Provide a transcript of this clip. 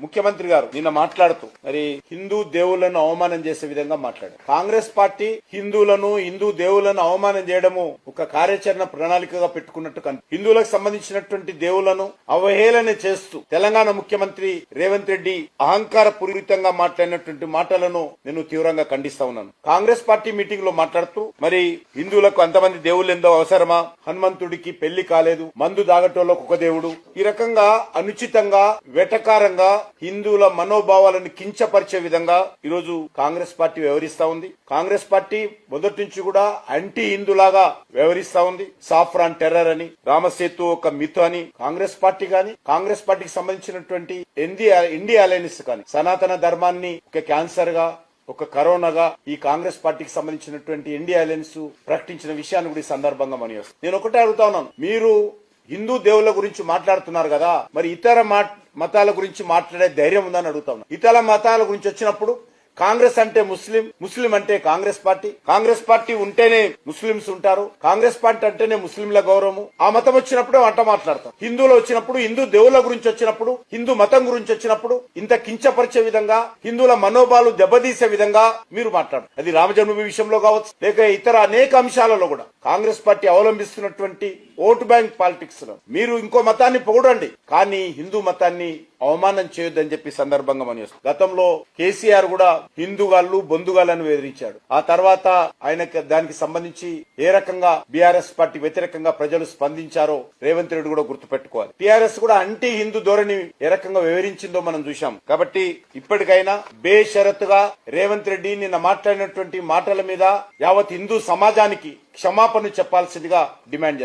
ముఖ్యమంత్రి గారు నిన్న మాట్లాడుతూ మరి హిందూ దేవులను అవమానం చేసే విధంగా మాట్లాడారు. కాంగ్రెస్ పార్టీ హిందువులను హిందూ దేవులను అవమానం చేయడము ఒక కార్యాచరణ ప్రణాళికగా పెట్టుకున్నట్టు కను హిందువులకు సంబంధించినటువంటి దేవులను అవహేళన చేస్తూ తెలంగాణ ముఖ్యమంత్రి రేవంత్ రెడ్డి అహంకార పూరితంగా మాట్లాడినటువంటి మాటలను నేను తీవ్రంగా ఖండిస్తా ఉన్నాను. కాంగ్రెస్ పార్టీ మీటింగ్లో మాట్లాడుతూ మరి హిందువులకు అంతమంది దేవుళ్ళు ఎందో అవసరమా? హనుమంతుడికి పెళ్ళి కాలేదు మందు దాగటోళ్ళకు ఒక దేవుడు. ఈ రకంగా అనుచితంగా వెటకారంగా హిందువుల మనోభావాలను కించపరిచే విధంగా ఈరోజు కాంగ్రెస్ పార్టీ వ్యవహరిస్తా ఉంది. కాంగ్రెస్ పార్టీ మొదటి నుంచి కూడా యాంటీ హిందులాగా వ్యవహరిస్తా ఉంది. సాఫ్రాన్ టెర్రర్ అని రామసేతు ఒక మిత్ అని కాంగ్రెస్ పార్టీ గాని కాంగ్రెస్ పార్టీకి సంబంధించినటువంటి ఇండియా ఇండియా అలయన్స్ కానీ సనాతన ధర్మాన్ని ఒక క్యాన్సర్గా ఒక కరోనాగా ఈ కాంగ్రెస్ పార్టీకి సంబంధించినటువంటి ఇండియా అలయన్స్ ప్రకటించిన విషయాన్ని కూడా ఈ సందర్భంగా మనీ నేను ఒకటే అడుగుతా ఉన్నాను. మీరు హిందూ దేవుళ్ళ గురించి మాట్లాడుతున్నారు కదా మరి ఇతర మా- మతాల గురించి మాట్లాడే ధైర్యం ఉందని అడుగుతా ఉన్నా. ఇతర మతాల గురించి వచ్చినప్పుడు కాంగ్రెస్ అంటే ముస్లిం ముస్లిం అంటే కాంగ్రెస్ పార్టీ. కాంగ్రెస్ పార్టీ ఉంటేనే ముస్లింస్ ఉంటారు. కాంగ్రెస్ పార్టీ అంటేనే ముస్లింల గౌరవము. ఆ మతం వచ్చినప్పుడు అంట మాట్లాడతాం. హిందువులు వచ్చినప్పుడు హిందూ దేవుళ్ళ గురించి వచ్చినప్పుడు హిందూ మతం గురించి వచ్చినప్పుడు ఇంత కించపరిచే విధంగా హిందువుల మనోభావాలు దెబ్బతీసే విధంగా మీరు మాట్లాడరు. అది రామజన్మభూమి విషయంలో కావచ్చు లేక ఇతర అనేక అంశాలలో కూడా. కాంగ్రెస్ పార్టీ అవలంబిస్తున్నటువంటి ఓటు బ్యాంక్ పాలిటిక్స్లో మీరు ఇంకో మతాన్ని పొగడండి. కానీ హిందూ మతాన్ని అవమానం చేయొద్దని చెప్పి సందర్భంగా మనం చేస్తాం. గతంలో కేసీఆర్ కూడా హిందూగాళ్ళు బొందుగాళ్ళని బెదిరించాడు. ఆ తర్వాత ఆయనకి దానికి సంబంధించి ఏ రకంగా బీఆర్ఎస్ పార్టీ వ్యతిరేకంగా ప్రజలు స్పందించారో రేవంత్ రెడ్డి కూడా గుర్తుపెట్టుకోవాలి. టీఆర్ఎస్ కూడా అంటీ హిందూ ధోరణి ఏ రకంగా వివరించిందో మనం చూశాం. కాబట్టి ఇప్పటికైనా బేషరతుగా రేవంత్ రెడ్డి నిన్న మాట్లాడినటువంటి మాటల మీద యావత్ హిందూ సమాజానికి క్షమాపణ చెప్పాల్సిందిగా డిమాండ్ చేస్తారు